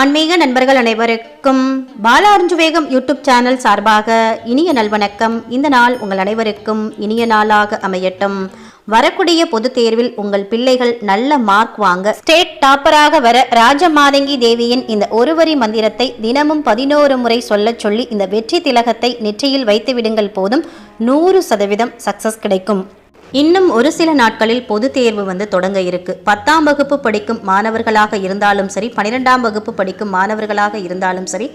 ஆன்மீக நண்பர்கள் அனைவருக்கும் பாலா வேகம் யூடியூப் சேனல் சார்பாக இனிய நல்வணக்கம். இந்த நாள் உங்கள் அனைவருக்கும் இனிய நாளாக அமையட்டும். வரக்கூடிய பொதுத் தேர்வில் உங்கள் பிள்ளைகள் நல்ல மார்க் வாங்க ஸ்டேட் டாப்பராக வர ராஜமாதங்கி தேவியின் இந்த ஒருவரி மந்திரத்தை தினமும் பதினோரு முறை சொல்லச் சொல்லி இந்த வெற்றி திலகத்தை நெற்றியில் வைத்து விடுங்கள் போதும் நூறு சதவீதம் சக்சஸ் கிடைக்கும். இன்னும் ஒரு சில நாட்களில் பொது தேர்வு வந்து தொடங்க இருக்கு. பத்தாம் வகுப்பு படிக்கும் மாணவர்களாக இருந்தாலும் சரி பன்னிரெண்டாம் வகுப்பு படிக்கும் மாணவர்களாக இருந்தாலும் சரி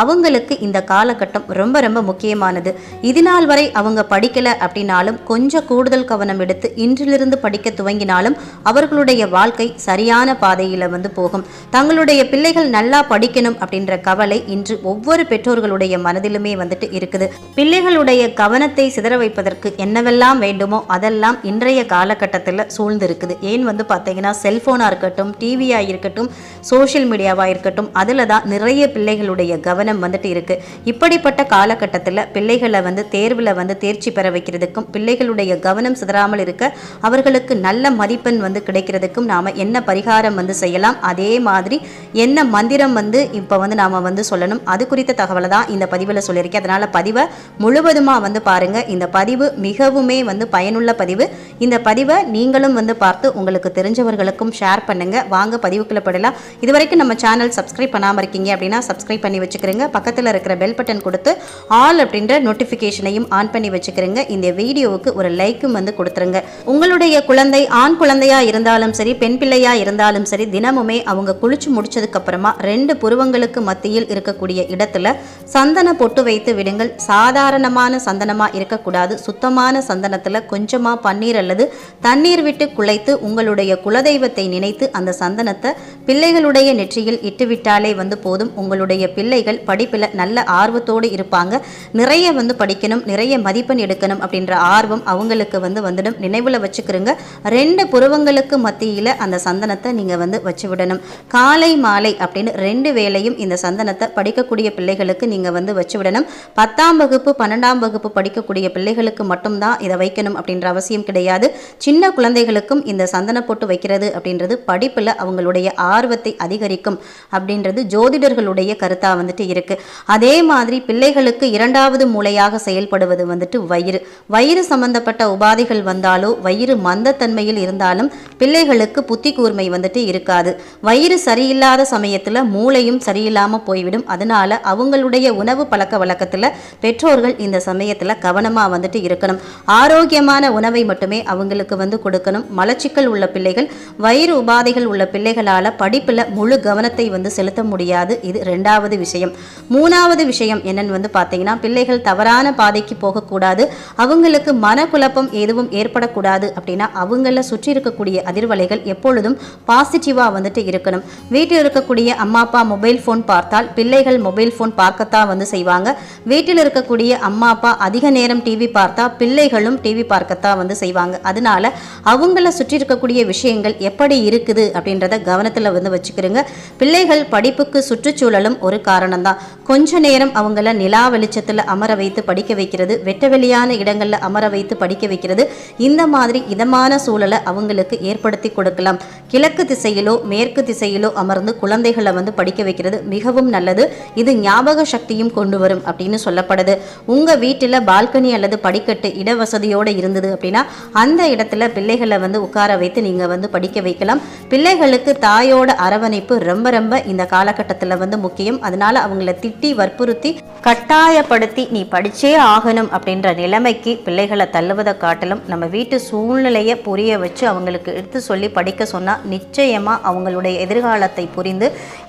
அவங்களுக்கு இந்த காலகட்டம் ரொம்ப ரொம்ப முக்கியமானது. இது நாள் வரை அவங்க படிக்கல அப்படின்னாலும் கொஞ்சம் கூடுதல் கவனம் எடுத்து இன்றிலிருந்து படிக்க துவங்கினாலும் அவர்களுடைய வாழ்க்கை சரியான பாதையில் வந்து போகும். தங்களுடைய பிள்ளைகள் நல்லா படிக்கணும் அப்படின்ற கவலை இன்று ஒவ்வொரு பெற்றோர்களுடைய மனதிலுமே வந்துட்டு இருக்குது. பிள்ளைகளுடைய கவனத்தை சிதற வைப்பதற்கு என்னவெல்லாம் வேண்டுமோ அதெல்லாம் இன்றைய காலகட்டத்தில் சூழ்ந்து இருக்குது ஏன் வந்து பார்த்தீங்கன்னா செல்ஃபோனாக இருக்கட்டும் டிவியாக இருக்கட்டும் சோஷியல் மீடியாவாக இருக்கட்டும் அதில் தான் நிறைய பிள்ளைகளுடைய கவனம் வந்துட்டு இருக்குது இப்படிப்பட்ட காலகட்டத்தில் பிள்ளைகளை வந்து தேர்வில் வந்து தேர்ச்சி பெற வைக்கிறதுக்கும் பிள்ளைகளுடைய கவனம் சிதறாமல் இருக்க அவர்களுக்கு நல்ல மதிப்பெண் வந்து கிடைக்கிறதுக்கும் நாம் என்ன பரிகாரம் வந்து செய்யலாம் அதே மாதிரி என்ன மந்திரம் வந்து இப்போ வந்து நாம் வந்து சொல்லணும் அது குறித்த தகவலை தான் இந்த பதிவில் சொல்லியிருக்கேன். அதனால் பதிவை முழுவதுமாக வந்து பாருங்கள் இந்த பதிவு மிகவுமே வந்து பயனுள்ள பதிவு இந்த பதிவை நீங்களும் வந்து பார்த்து உங்களுக்கு தெரிஞ்சவர்களுக்கும் ஷேர் பண்ணுங்க. வாங்க பதிவுக்குள்ள படலாம் இது வரைக்கும் நம்ம சேனல் சப்ஸ்கிரைப் பண்ணாமல் இருக்கீங்க அப்படின்னா சப்ஸ்கிரைப் பண்ணி வச்சுக்கிறீங்க. பக்கத்தில் இருக்கிற பெல் பட்டன் கொடுத்து ஆல் அப்படின்ற நோட்டிஃபிகேஷனையும் ஆன் பண்ணி வச்சுக்கிறீங்க. இந்த வீடியோவுக்கு ஒரு லைக்கும் வந்து கொடுத்துருங்க. உங்களுடைய குழந்தை ஆண் குழந்தையா இருந்தாலும் சரி பெண் பிள்ளையா இருந்தாலும் சரி தினமுமே அவங்க குளிச்சு முடிச்சதுக்கு அப்புறமா ரெண்டு புருவங்களுக்கு மத்தியில் இருக்கக்கூடிய இடத்துல சந்தன பொட்டு வைத்து விடுங்கள். சாதாரணமான சந்தனமா இருக்கக்கூடாது. சுத்தமான சந்தனத்தில் கொஞ்சமா பன்னீர் அல்லது தண்ணீர் விட்டு குழைத்து உங்களுடைய குலதெய்வத்தை நினைத்து அந்த சந்தனத்தை பிள்ளைகளுடைய நெற்றியில் இட்டுவிட்டாலே வந்து போதும். உங்களுடைய பிள்ளைகள் படிப்பில் நல்ல ஆர்வத்தோடு இருப்பாங்க. நிறைய வந்து படிக்கணும் நிறைய மதிப்பெண் எடுக்கணும் அப்படின்ற ஆர்வம் அவங்களுக்கு வந்து வந்துடும். நினைவில் வச்சுக்கிறோங்க. ரெண்டு புருவங்களுக்கு மத்தியில் அந்த சந்தனத்தை நீங்கள் வந்து வச்சு விடணும். காலை மாலை அப்படின்னு ரெண்டு வேளையும் இந்த சந்தனத்தை படிக்கக்கூடிய பிள்ளைகளுக்கு நீங்கள் வந்து வச்சு விடணும். பத்தாம் வகுப்பு பன்னெண்டாம் வகுப்பு படிக்கக்கூடிய பிள்ளைகளுக்கு மட்டும்தான் இதை வைக்கணும் அப்படின்ற அவசியம் கிடையாது. சின்ன குழந்தைகளுக்கும் இந்த சந்தன போட்டு வைக்கிறது அப்படின்றது படிப்பில் அவங்களுடைய ஆர்வத்தை அதிகரிக்கும் அப்படின்றது ஜோதிடர்களுடைய கருத்தாக வந்துட்டு இருக்கு. அதே மாதிரி பிள்ளைகளுக்கு இரண்டாவது மூளையாக செயல்படுவது வந்துட்டு வயிறு. வயிறு சம்பந்தப்பட்ட உபாதைகள் வந்தாலோ வயிறு மந்தத்தன்மையில் இருந்தாலும் பிள்ளைகளுக்கு புத்தி கூர்மை வந்துட்டு இருக்காது. வயிறு சரியில்லாத சமயத்தில் மூளையும் சரியில்லாமல் போய்விடும். அதனால அவங்களுடைய உணவு பழக்க வழக்கத்தில் பெற்றோர்கள் இந்த சமயத்தில் கவனமாக வந்துட்டு இருக்கணும். ஆரோக்கியமான உணவை மட்டுமே அவங்களுக்கு வந்து கொடுக்கணும். மலச்சிக்கல் உள்ள பிள்ளைகள் வயிறு உபாதைகள் உள்ள பிள்ளைகளால் படிப்பில் முழு கவனத்தை வந்து செலுத்த முடியாது. இது ரெண்டாவது விஷயம். மூணாவது விஷயம் என்னன்னு வந்து பார்த்தீங்கன்னா பிள்ளைகள் தவறான பாதைக்கு போகக்கூடாது. அவங்களுக்கு மனக்குழப்பம் எதுவும் ஏற்படக்கூடாது அப்படின்னா அவங்கள சுற்றி இருக்கக்கூடிய அதிர்வலைகள் எப்பொழுதும் பாசிட்டிவாக வந்துட்டு இருக்கணும். வீட்டில் இருக்கக்கூடிய அம்மா அப்பா மொபைல் ஃபோன் பார்த்தால் பிள்ளைகள் மொபைல் ஃபோன் பார்க்கத்தான் வந்து செய்வாங்க. வீட்டில் இருக்கக்கூடிய அம்மா அப்பா அதிக நேரம் டிவி பார்த்தா பிள்ளைகளும் டிவி பார்க்கத்தான் வந்து செய்வாங்க. அதனால அவங்கள சுற்றி இருக்கக்கூடிய விஷயங்கள் எப்படி இருக்குது அப்படின்றத கவனத்தில் வந்து வச்சுக்கிறோங்க. பிள்ளைகள் படிப்புக்கு சுற்றுச்சூழலும் ஒரு காரணம் தான் கொஞ்ச நேரம் அவங்கள நிலா வெளிச்சத்தில் அமர வைத்து படிக்க வைக்கிறது வெட்ட வெளியான இடங்களில் அமர வைத்து படிக்க வைக்கிறது இந்த மாதிரி இதமான சூழலை அவங்களுக்கு ஏற்படுத்தி கொடுக்கலாம். கிழக்கு திசையிலோ மேற்கு திசையிலோ அமர்ந்து குழந்தைகளை வந்து படிக்க வைக்கிறது மிகவும் நல்லது. இது ஞாபக சக்தியும் கொண்டு வரும் அப்படின்னு சொல்லப்படுது. உங்கள் வீட்டில் பால்கனி அல்லது படிக்கட்டு இடவசதியோடு இருந்தது அப்படின்னு அந்த இடத்துல பிள்ளைகளை வந்து உட்கார வைத்து நீங்கள் வந்து படிக்க வைக்கலாம். பிள்ளைகளுக்கு தாயோட அரவணைப்பு ரொம்ப ரொம்ப இந்த காலகட்டத்தில் வந்து முக்கியம். அதனால அவங்கள திட்டி வற்புறுத்தி கட்டாயப்படுத்தி நீ படிச்சே ஆகணும் அப்படின்ற நிலைமைக்கு பிள்ளைகளை தள்ளுவதை காட்டிலும் நம்ம வீட்டு சூழ்நிலையை புரிய வச்சு அவங்களுக்கு எடுத்து சொல்லி படிக்க சொன்னால் நிச்சயமாக அவங்களுடைய எதிர்காலத்தை புரிந்து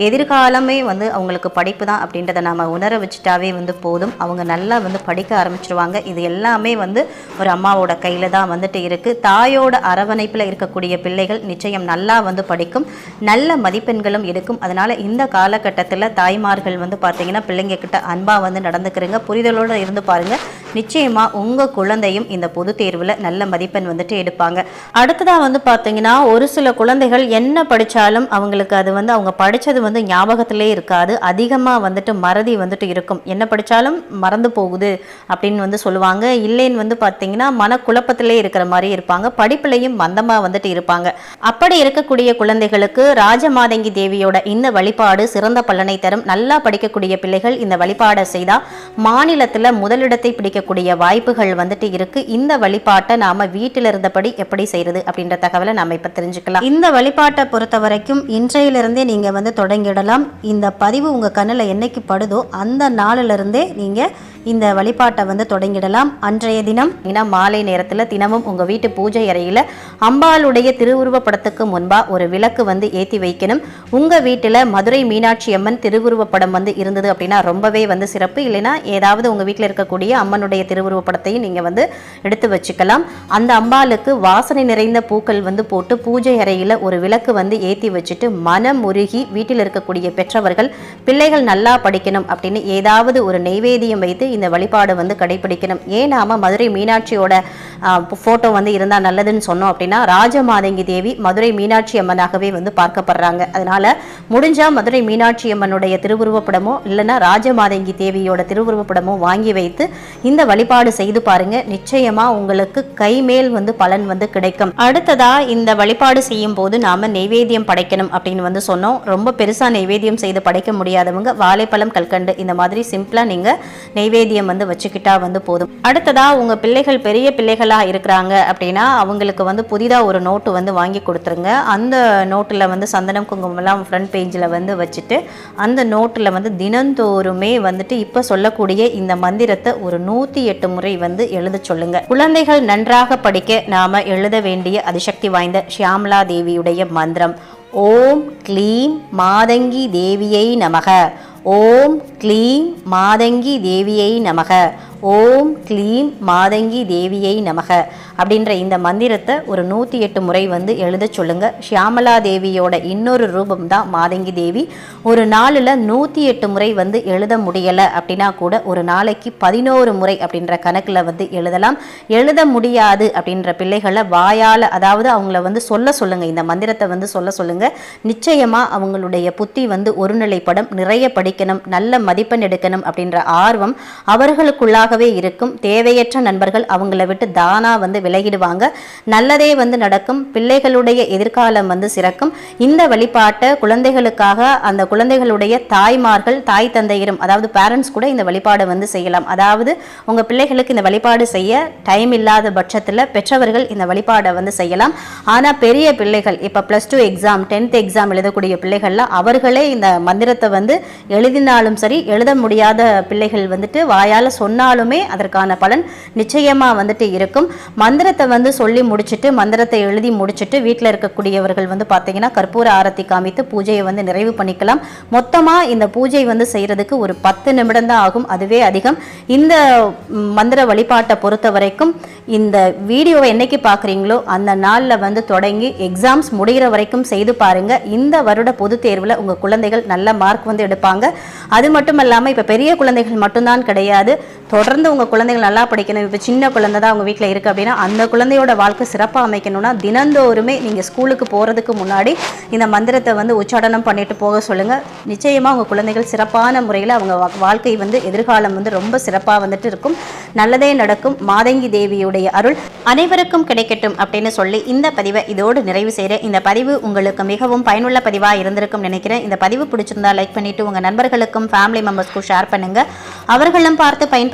எதிர்காலமே வந்து அவங்களுக்கு படிப்பு தான் அப்படின்றத நாம் உணர வச்சுட்டாவே வந்து போதும். அவங்க நல்லா வந்து படிக்க ஆரம்பிச்சிருவாங்க. இது எல்லாமே வந்து ஒரு அம்மாவோட கையில் தான் வந்துட்டு இருக்குது தாயோட அரவணைப்பில் இருக்கக்கூடிய பிள்ளைகள் நிச்சயம் நல்லா வந்து படிக்கும். நல்ல மதிப்பெண்களும் எடுக்கும். அதனால் இந்த காலகட்டத்தில் தாய்மார்கள் வந்து பார்த்தீங்கன்னா பிள்ளைங்க கிட்ட அன்பாக வந்து நடந்துக்கிறீங்க. புரிதலோடு இருந்து பாருங்கள் நிச்சயமாக உங்கள் குழந்தையும் இந்த பொது தேர்வில் நல்ல மதிப்பெண் வந்துட்டு எடுப்பாங்க. அடுத்ததாக வந்து பார்த்தீங்கன்னா ஒரு சில குழந்தைகள் என்ன படித்தாலும் அவங்களுக்கு அது வந்து அவங்க படித்தது வந்து ஞாபகத்திலே இருக்காது. அதிகமாக வந்துட்டு மறதி வந்துட்டு இருக்கும். என்ன படித்தாலும் மறந்து போகுது அப்படின்னு வந்து சொல்லுவாங்க. இல்லைன்னு வந்து பார்த்தீங்கன்னா மனக்குழப்பத்தில் பக்கத்திலே இருக்கிற மாதிரி இருப்பாங்க. படிப்புலையும் மந்தமாக வந்துட்டு இருப்பாங்க. அப்படி இருக்கக்கூடிய குழந்தைகளுக்கு ராஜமாதங்கி தேவியோட இந்த வழிபாடு சிறந்த பலனை தரும். நல்லா படிக்கக்கூடிய பிள்ளைகள் இந்த வழிபாடை செய்தால் மாநிலத்தில் முதலிடத்தை பிடிக்கக்கூடிய வாய்ப்புகள் வந்துட்டு இருக்கு. இந்த வழிபாட்டை நாம வீட்டில் இருந்தபடி எப்படி செய்யறது அப்படின்ற தகவலை நாம இப்ப தெரிஞ்சுக்கலாம். இந்த வழிபாட்டை பொறுத்த வரைக்கும் இன்றையிலிருந்தே நீங்க வந்து தொடங்கிடலாம். இந்த பதிவு உங்க கண்ணில் என்னைக்கு படுதோ அந்த நாளிலிருந்தே நீங்க இந்த வழிபாட்டை வந்து தொடங்கிடலாம். அன்றைய தினம் ஏன்னா மாலை நேரத்தில் தினமும் உங்கள் வீட்டு பூஜை அறையில் அம்பாளுடைய திருவுருவ படத்துக்கு முன்பாக ஒரு விளக்கு வந்து ஏற்றி வைக்கணும். உங்கள் வீட்டில் மதுரை மீனாட்சி அம்மன் திருவுருவ படம் வந்து இருந்தது அப்படின்னா ரொம்பவே வந்து சிறப்பு. இல்லைன்னா ஏதாவது உங்கள் வீட்டில் இருக்கக்கூடிய அம்மனுடைய திருவுருவ படத்தையும் நீங்கள் வந்து எடுத்து வச்சுக்கலாம். அந்த அம்பாளுக்கு வாசனை நிறைந்த பூக்கள் வந்து போட்டு பூஜை அறையில் ஒரு விளக்கு வந்து ஏற்றி வச்சுட்டு மனம் உருகி வீட்டில் இருக்கக்கூடிய பெற்றவர்கள் பிள்ளைகள் நல்லா படிக்கணும் அப்படின்னு ஏதாவது ஒரு நெய்வேதியம் வைத்து இந்த வழிபாடு வந்து கடைபிடிக்கணும். ஏன் நாம மதுரை மீனாட்சியோட ஃபோட்டோ வந்து இருந்தால் நல்லதுன்னு சொன்னோம் அப்படின்னா ராஜமாதங்கி தேவி மதுரை மீனாட்சி அம்மனாகவே வந்து பார்க்கப்படுறாங்க. அதனால முடிஞ்சால் மதுரை மீனாட்சி அம்மனுடைய திருவுருவப்படமோ இல்லைன்னா ராஜமாதங்கி தேவியோட திருவுருவப்படமோ வாங்கி வைத்து இந்த வழிபாடு செய்து பாருங்க. நிச்சயமா உங்களுக்கு கைமேல் வந்து பலன் வந்து கிடைக்கும். அடுத்ததா இந்த வழிபாடு செய்யும் போது நாம நெய்வேத்தியம் படைக்கணும் அப்படின்னு வந்து சொன்னோம். ரொம்ப பெருசா நெய்வேத்தியம் செய்து படைக்க முடியாதவங்க வாழைப்பழம் கல்கண்டு இந்த மாதிரி சிம்பிளா நீங்க நெய்வேத்தியம் வந்து வச்சுக்கிட்டா வந்து போதும். அடுத்ததா உங்க பிள்ளைகள் பெரிய பிள்ளைகளா இருக்கிறாங்க அப்படின்னா அவங்களுக்கு வந்து புதிதாக ஒரு நோட்டு வந்து வாங்கி கொடுத்துருங்க. அந்த நோட்டில் வந்து சந்தனம் குங்குமம்லாம் ஃப்ரண்ட் பேஜில் வந்து வச்சுட்டு அந்த நோட்டில் வந்து தினந்தோறுமே வந்துட்டு இப்போ சொல்லக்கூடிய இந்த மந்திரத்தை ஒரு நூற்றி எட்டு முறை வந்து எழுத சொல்லுங்க. குழந்தைகள் நன்றாக படிக்க நாம் எழுத வேண்டிய அதிசக்தி வாய்ந்த ஷியாமலா தேவியுடைய மந்திரம். ஓம் க்ளீம் மாதங்கி தேவியை நமக. ஓம் க்ளீம் மாதங்கி தேவியை நமக. ஓம் க்ளீம் மாதங்கி தேவியை நமக. அப்படின்ற இந்த மந்திரத்தை ஒரு நூற்றி எட்டு முறை வந்து எழுத சொல்லுங்கள் ஷியாமலா தேவியோட இன்னொரு ரூபம் தான் மாதங்கி தேவி. ஒரு நாளில் நூற்றி எட்டு முறை வந்து எழுத முடியலை அப்படின்னா கூட ஒரு நாளைக்கு பதினோரு முறை அப்படின்ற கணக்கில் வந்து எழுதலாம். எழுத முடியாது அப்படின்ற பிள்ளைகளை வாயால் அதாவது அவங்கள வந்து சொல்ல சொல்லுங்கள் இந்த மந்திரத்தை வந்து சொல்ல சொல்லுங்கள் நிச்சயமாக அவங்களுடைய புத்தி வந்து ஒருநிலைப்படம் நிறைய படிக்கணும் நல்ல மதிப்பெண் எடுக்கணும் அப்படின்ற ஆர்வம் அவர்களுக்குள்ளாகவே இருக்கும். தேவையற்ற நண்பர்கள் அவங்கள விட்டு தானா வந்து விலகிடுவாங்க. நல்லதே வந்து நடக்கும். பிள்ளைகளுடைய எதிர்காலம் வந்து சிறக்கும். இந்த வழிபாட்டை குழந்தைகளுக்காக அந்த குழந்தைகளுடைய தாய்மார்கள் தாய் தந்தையரும் அதாவது பேரண்ட்ஸ் கூட இந்த வழிபாடு வந்து செய்யலாம். அதாவது உங்க பிள்ளைகளுக்கு இந்த வழிபாடு செய்ய டைம் இல்லாத பட்சத்தில் பெற்றவர்கள் இந்த வழிபாடை வந்து செய்யலாம். ஆனா பெரிய பிள்ளைகள் இப்போ plus two exam tenth exam எழுதக்கூடிய பிள்ளைகள்லாம் அவர்களே இந்த மந்திரத்தை வந்து எழுதினாலும் சரி எழுத முடியாத பிள்ளைகள் வந்துட்டு வாயால் சொன்னாலுமே அதற்கான பலன் நிச்சயமாக வந்துட்டு இருக்கும். மந்திரத்தை வந்து சொல்லி முடிச்சுட்டு மந்திரத்தை எழுதி முடிச்சுட்டு வீட்டில் இருக்கக்கூடியவர்கள் வந்து பார்த்தீங்கன்னா கற்பூர ஆரத்தி காமித்து பூஜையை வந்து நிறைவு பண்ணிக்கலாம். மொத்தமாக இந்த பூஜை வந்து செய்கிறதுக்கு ஒரு பத்து நிமிடம் தான் ஆகும். அதுவே அதிகம். இந்த மந்திர வழிபாட்டை பொறுத்த வரைக்கும் இந்த வீடியோவை என்னைக்கு பார்க்குறீங்களோ அந்த நாளில் வந்து தொடங்கி எக்ஸாம்ஸ் முடிகிற வரைக்கும் செய்து பாருங்கள் இந்த வருட பொதுத் தேர்வில் உங்கள் குழந்தைகள் நல்ல மார்க் வந்து எடுப்பாங்க. அது மட்டும் இல்லாமல் இப்போ பெரிய குழந்தைகள் மட்டும்தான் கிடையாது. தொடர்ந்து உங்கள் குழந்தைகள் நல்லா படிக்கணும். இப்போ சின்ன குழந்தை தான் அவங்க வீட்டில் இருக்குது அப்படின்னா அந்த குழந்தையோட வாழ்க்கை சிறப்பாக அமைக்கணும்னா தினந்தோறுமே நீங்கள் ஸ்கூலுக்கு போகிறதுக்கு முன்னாடி இந்த மந்திரத்தை வந்து உச்சாடனம் பண்ணிட்டு போக சொல்லுங்கள் நிச்சயமாக உங்கள் குழந்தைகள் சிறப்பான முறையில் அவங்க வா- வாழ்க்கை வந்து எதிர்காலம் வந்து ரொம்ப சிறப்பாக வந்துட்டு இருக்கும். நல்லதே நடக்கும். மாதங்கி தேவியுடைய அருள் அனைவருக்கும் கிடைக்கட்டும் அப்படின்னு சொல்லி இந்த பதிவை இதோடு நிறைவு செய்கிறேன் இந்த பதிவு உங்களுக்கு மிகவும் பயனுள்ள பதிவாக இருந்திருக்கும் நினைக்கிறேன். இந்த பதிவு பிடிச்சிருந்தா லைக் பண்ணிவிட்டு உங்கள் நண்பர்களுக்கும் ஃபேமிலி மெம்பர்ஸ்க்கும் ஷேர் பண்ணுங்க. அவர்களும் பார்த்து